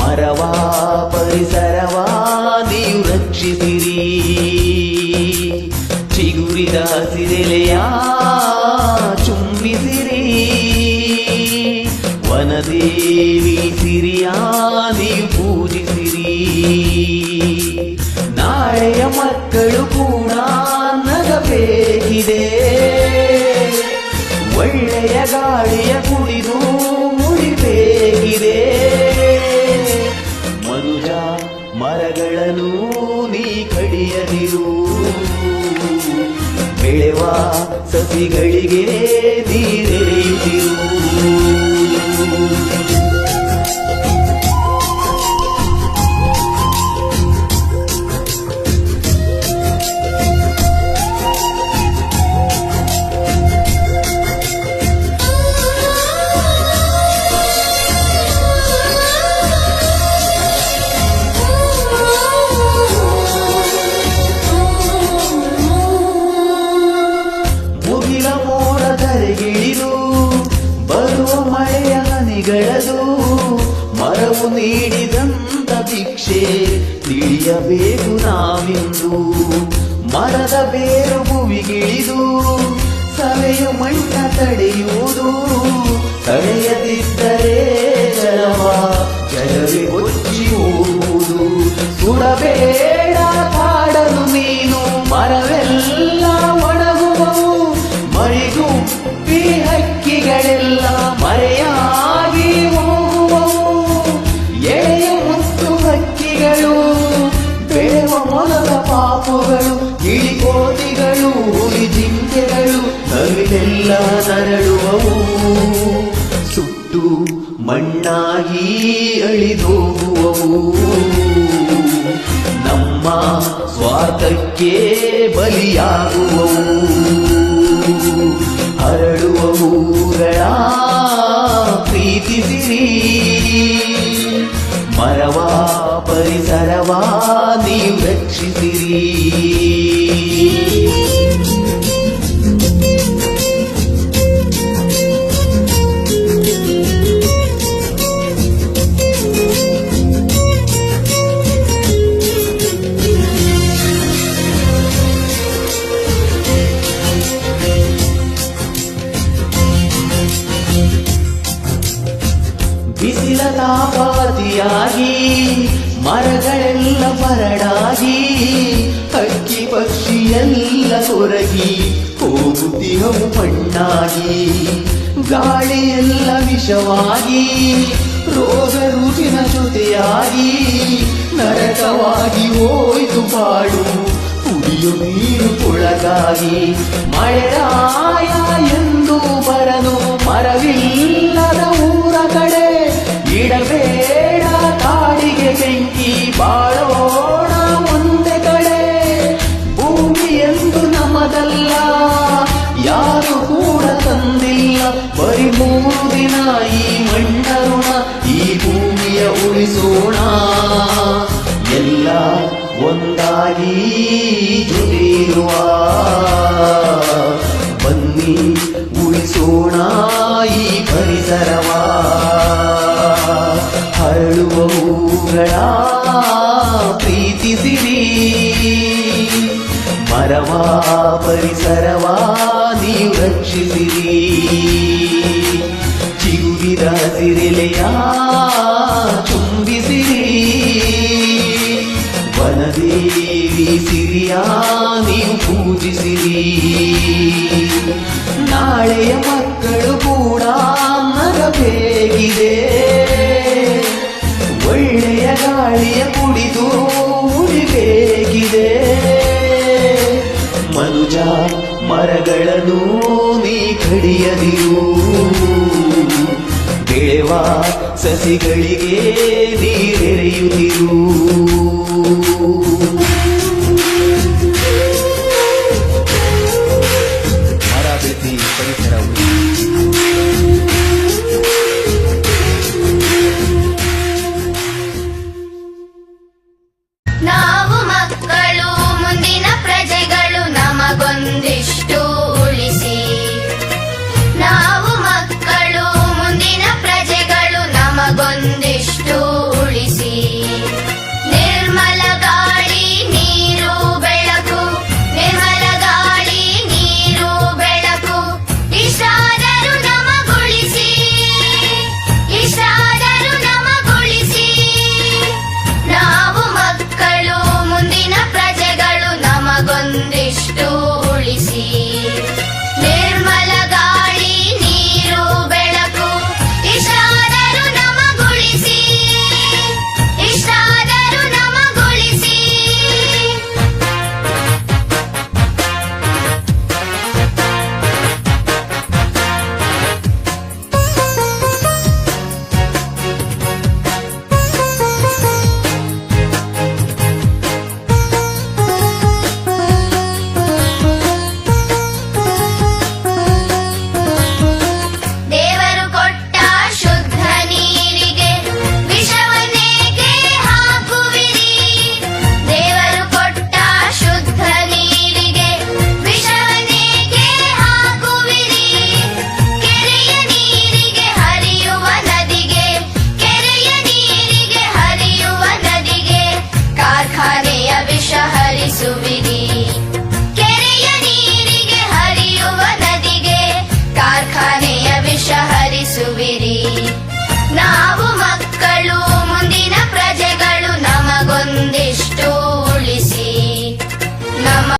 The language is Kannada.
ಮರವಾ, ಪರಿಸರವಾ, ನೀವು ರಕ್ಷಿಸಿರಿ. ಚಿಗುರಿದ ಸಿರೆಲೆಯ ಚುಂಬಿಸಿರಿ. ವನದೇವಿ ಸಿರಿಯ, ನೀವು ಪೂಜಿಸಿರಿ. ನಾಳೆಯ ಮಕ್ಕಳು ಕೂಡ ನಗಬೇಕಿದೆ. ಒಳ್ಳೆಯ ಗಾಳಿಯ ಕುಡಿದು ಮುಡಿಬೇಕಿದೆ ಮನುಜ ಮರಗಳನ್ನು ನೀ ಕಡಿಯದಿರು. ಬೆಳೆವ ಸಸಿಗಳಿಗೆ ನೀರೆರೆಯುತ್ತಿರು ನೀಡಿದಂತ ಭಿಕ್ಷೆ ತಿಳಿಯಬೇಕು ನಾವಿಂದು. ಮರದ ಬೇರು ಭುವಿಗಿಳಿದು ಸವೆಯು ಮಣ್ಣ ತಡೆಯುವುದು. ತಡೆಯದಿದ್ದರೆ ಸರಳುವವು ನರಳುವವು. ಸುಟ್ಟು ಮಣ್ಣಾಗಿ ಅಳಿದೋಗುವವು. ನಮ್ಮ ಸ್ವಾರ್ಥಕ್ಕೆ ಬಲಿಯಾಗುವವು. ಹರಡುವವುಗಳ ಪ್ರೀತಿಸಿರಿ ಮರವಾ ಪರಿಸರವಾ ನೀವು ರಕ್ಷಿಸಿರಿ. ತಾಪಾತಿಯಾಗಿ ಮರಗಳೆಲ್ಲ ಮರಡಾಗಿ ಹಕ್ಕಿ ಪಕ್ಷಿ ಎಲ್ಲ ಕೊರಗಿ ಹೋಗುತ್ತಿಹವು ಮಣ್ಣಾಗಿ, ಗಾಳಿಯೆಲ್ಲ ವಿಷವಾಗಿ, ರೋಗ ರುಚಿನ ಜೊತೆಯಾಗಿ, ನರಕವಾಗಿ ಹೋಯ್ತು ಬಾಳು ಕುಡಿಯು ನೀರು ಕೊಳಗಾಗಿ ಮಳೆಯಾಯ ಎಂದು ಬರನು ಮರವಿಲ್ಲದ ಈ ಮಣ್ಣ ಈ ಭೂಮಿಯ ಉಳಿಸೋಣ. ಎಲ್ಲ ಒಂದಾಗಿ ಜೊತೆಯಿರುವ ಬನ್ನಿ ಉಳಿಸೋಣ ಈ ಪರಿಸರವ. ಹರಳುವ ಹೂಗಳ ಪ್ರೀತಿಸಿರಿ. ಮರವಾ ಪರಿಸರವಾ ನೀವು ರಕ್ಷಿಸಿರಿ. ಚಿಗುರಿದ ಸಿರಿಲೆಯ ಚುಂಬಿಸಿರಿ ವನದೇವಿ ಸಿರಿಯ ನೀವು ಪೂಜಿಸಿರಿ. ನಾಳೆಯ ಮಕ್ಕಳು ಕೂಡ ನಗಬೇಕಿದೆ ಒಳ್ಳೆಯ ಗಾಳಿಯ ಕುಡಿದು ಉಳಿಬೇಕಿದೆ ಮನುಜ, ಮರಗಳನ್ನು ನೀ ಕಡಿಯದಿರು. ಬೆಳೆವ ಸಸಿಗಳಿಗೆ ನೀರೆರೆಯುತ್ತಿರು.